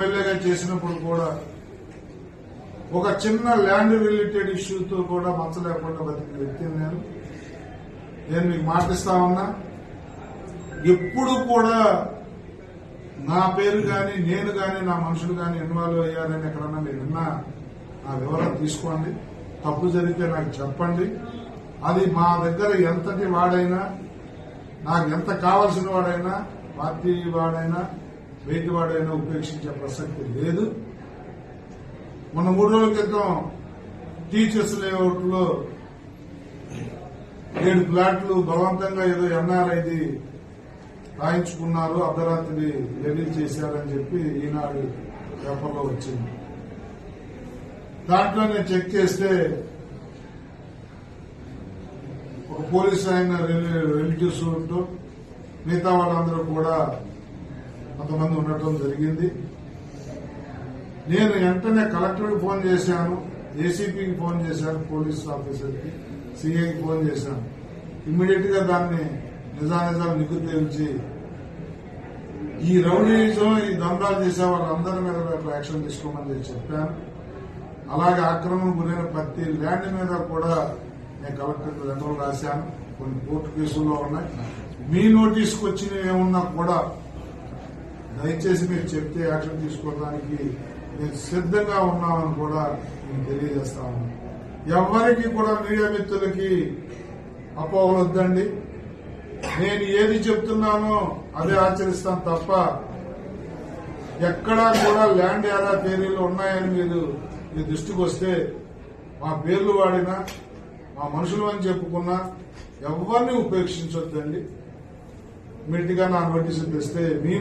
ఎమ్మెల్యేగా చేసినప్పుడు కూడా ఒక చిన్న ల్యాండ్ రిలేటెడ్ ఇష్యూతో కూడా మచ్చ లేకుండా బతికిన వ్యక్తిని నేను. నేను మీకు మాటిస్తా ఉన్నా. ఎప్పుడు కూడా నా పేరు కానీ నేను కానీ నా మనుషులు కానీ ఇన్వాల్వ్ అయ్యారని ఎక్కడన్నా మీరు విన్నా నా వివరం తీసుకోండి. తప్పు జరిగితే నాకు చెప్పండి. అది మా దగ్గర ఎంతటి వాడైనా నాకు ఎంత కావాల్సిన వాడైనా పార్టీ వాడైనా వేటివాడైనా ఉపేక్షించే ప్రసక్తి లేదు. మన మూడు రోజుల క్రితం టీచర్స్ లేఅవుట్లో ఏడు ప్లాట్లు బలవంతంగా ఏదో ఎన్ఆర్ఐది రాయించుకున్నారు. అర్ధరాత్రి లెవెల్ చేశారని చెప్పి ఈనాడు పేపర్లో వచ్చింది. దాంట్లో నేను చెక్ చేస్తే ఒక పోలీస్ ఆయన రిలేటివ్స్ ఉంటూ మిగతా వాళ్ళందరూ కూడా కొంతమంది ఉండటం జరిగింది. నేను వెంటనే కలెక్టర్కి ఫోన్ చేశాను. ఏసీపీకి ఫోన్ చేశాను పోలీస్ ఆఫీసర్కి సిఐకి ఫోన్ చేశాను. ఇమ్మీడియట్గా దాన్ని నిజానిజాలు నిగ్గు తేల్చి ఈ రౌడీజం ఈ దందాలు చేసే వాళ్ళందరి మీద రేపు యాక్షన్ తీసుకోమని చెప్పాను. అలాగే ఆక్రమణ గురైన ప్రతి ల్యాండ్ మీద కూడా నేను కలెక్టర్ లెటర్లు రాశాను. కొన్ని కోర్టు కేసుల్లో ఉన్నాయి. మీ నోటీస్కి వచ్చినవి ఏమున్నా కూడా దయచేసి మీరు చెప్తే యాక్షన్ తీసుకోవడానికి నేను సిద్ధంగా ఉన్నామని కూడా నేను తెలియజేస్తాము ఎవరికి కూడా మీడియా మిత్రులకి అపోహలు వద్దండి నేను ఏది చెప్తున్నానో అదే ఆచరిస్తాను తప్ప ఎక్కడా కూడా ల్యాండ్ ఎలా పేర్లు ఉన్నాయని మీరు మీ దృష్టికి వస్తే మా పేర్లు వాడినా మా మనుషులు అని చెప్పుకున్నా ఎవరిని ఉపేక్షించొద్దండి. మీటిగా నా నోటీసులు తెస్తే మీ